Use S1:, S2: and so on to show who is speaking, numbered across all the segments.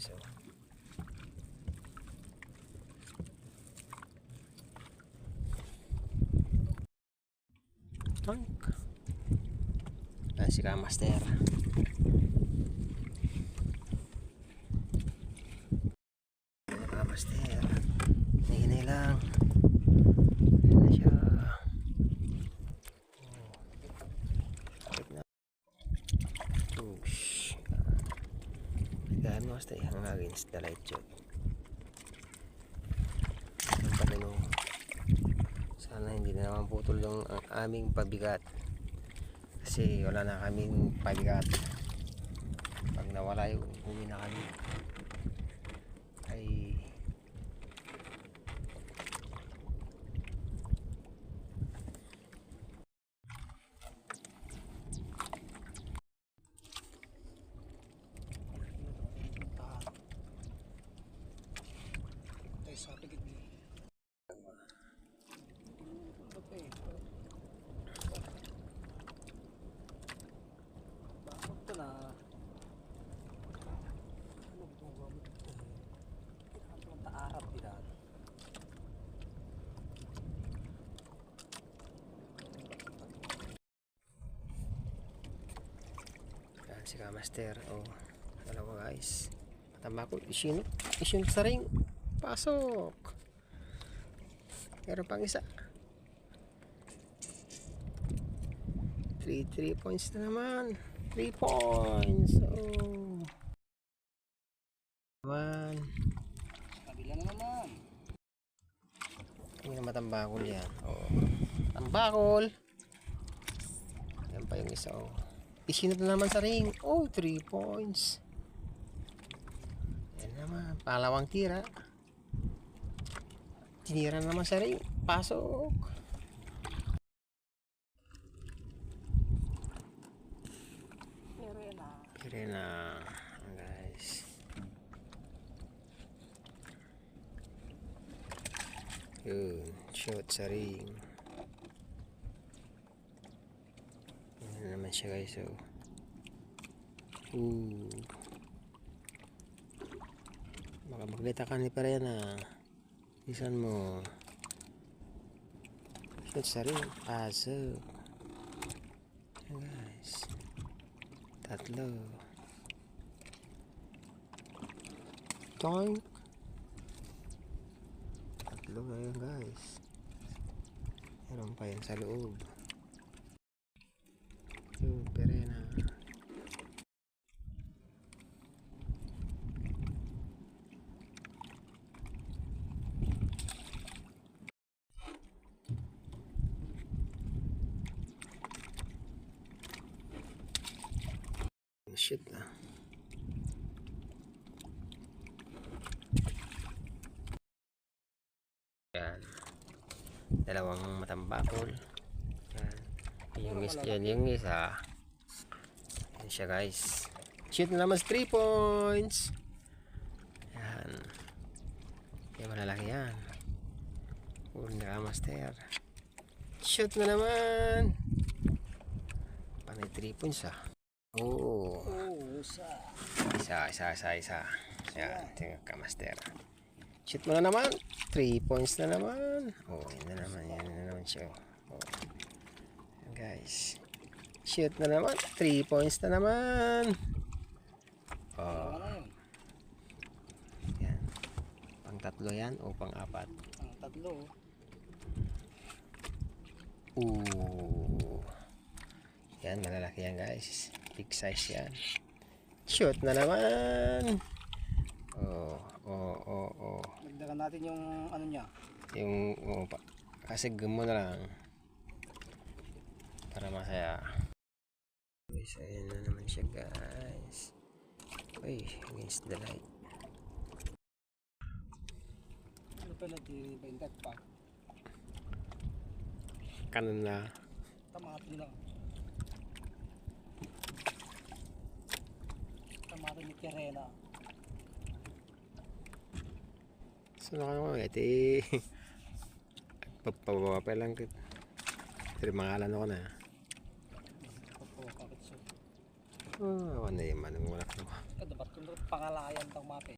S1: guys. Oh. Tonk. Ayan si Kamaster. Ayan Kamaster. Nahinay lang. Ayan na siya. Oh. Check na. Push. Mo stay hang against the light shot. Ang panalo. Sana hindi na naman putol yung ang aming pabigat. Kasi wala na kaming pabigat. Pag nawala yung uwi na kami. Ay
S2: Tayo sa pigit ni. Bakit ito na? Ano ito ang gamit ito? Ano ang taarap nila?
S1: Yan si Kamaster. Oh, dalawa guys. Matama ko. Isinok. Isinok sa ring. Pasok. Meron pang isa. 3 3 points na naman. 3 points. Oh. Naman.
S2: Kabila na naman.
S1: Hindi na matambakol yan. Oh. Tambakol. Yan pa yung isa. Oh. Isinok na naman sa ring. Oh, 3 points. Yan naman. Palawang tira. Tinira na naman sa ring. Pasok.
S2: Pero yan na.
S1: Kira na. Guys. Yun. Shoot sa ring. Yan na siya guys. Oh. Ooh. Baka maglita ka ni pare na. Isan mo. Shoot sa ring. Pasok. Yan guys. Tatlo. Toink. Tatlo na yun guys. Meron pa yan sa loob. Yun, perena. Shit na. Yan. Dalawang matambakol. Yan. Yung, is, yan yung isa. Yan siya guys. Shoot na naman 3 points. Yan. Yan malalaki yan. Na master. Shoot na naman. Panay 3 points ah. Oo.
S2: Sa.
S1: Isa, isa, isa, isa. Yan, tingnan ka, master. Shoot mo na naman. 3 points na naman. Oh, yun na naman. Yan na naman siya. Guys. Shoot na naman. 3 points na naman. Oh, yan. Pang tatlo yan o pang apat.
S2: Ang tatlo.
S1: Ooh. Yan, malalaki yan, guys. Big size yan. Shoot na naman. Oh, oh, oh, oh.
S2: Nagdagan natin yung ano niya.
S1: Yung oh, pa, kasi mo na lang para masaya. Guys, ayan na naman siya guys. Uy, against the light.
S2: Ano pa natin bentat pa?
S1: Kanan na.
S2: Tamatin lang. Tamatin ni Kirena.
S1: So na kayo mga iti. Pagpababa pa lang. Pero mangalan ako na.
S2: Pagpapakit siya.
S1: Oh, ano yung manong wala
S2: ko. Pangalayan tong mati.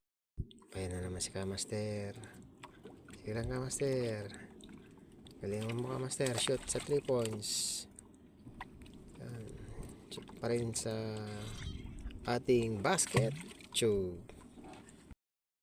S1: Ayan na naman si Kamaster. Sige lang Kamaster. Galingan mo Kamaster. Shoot sa 3 points. Yan. Shoot pa rin sa ating basket. Chug.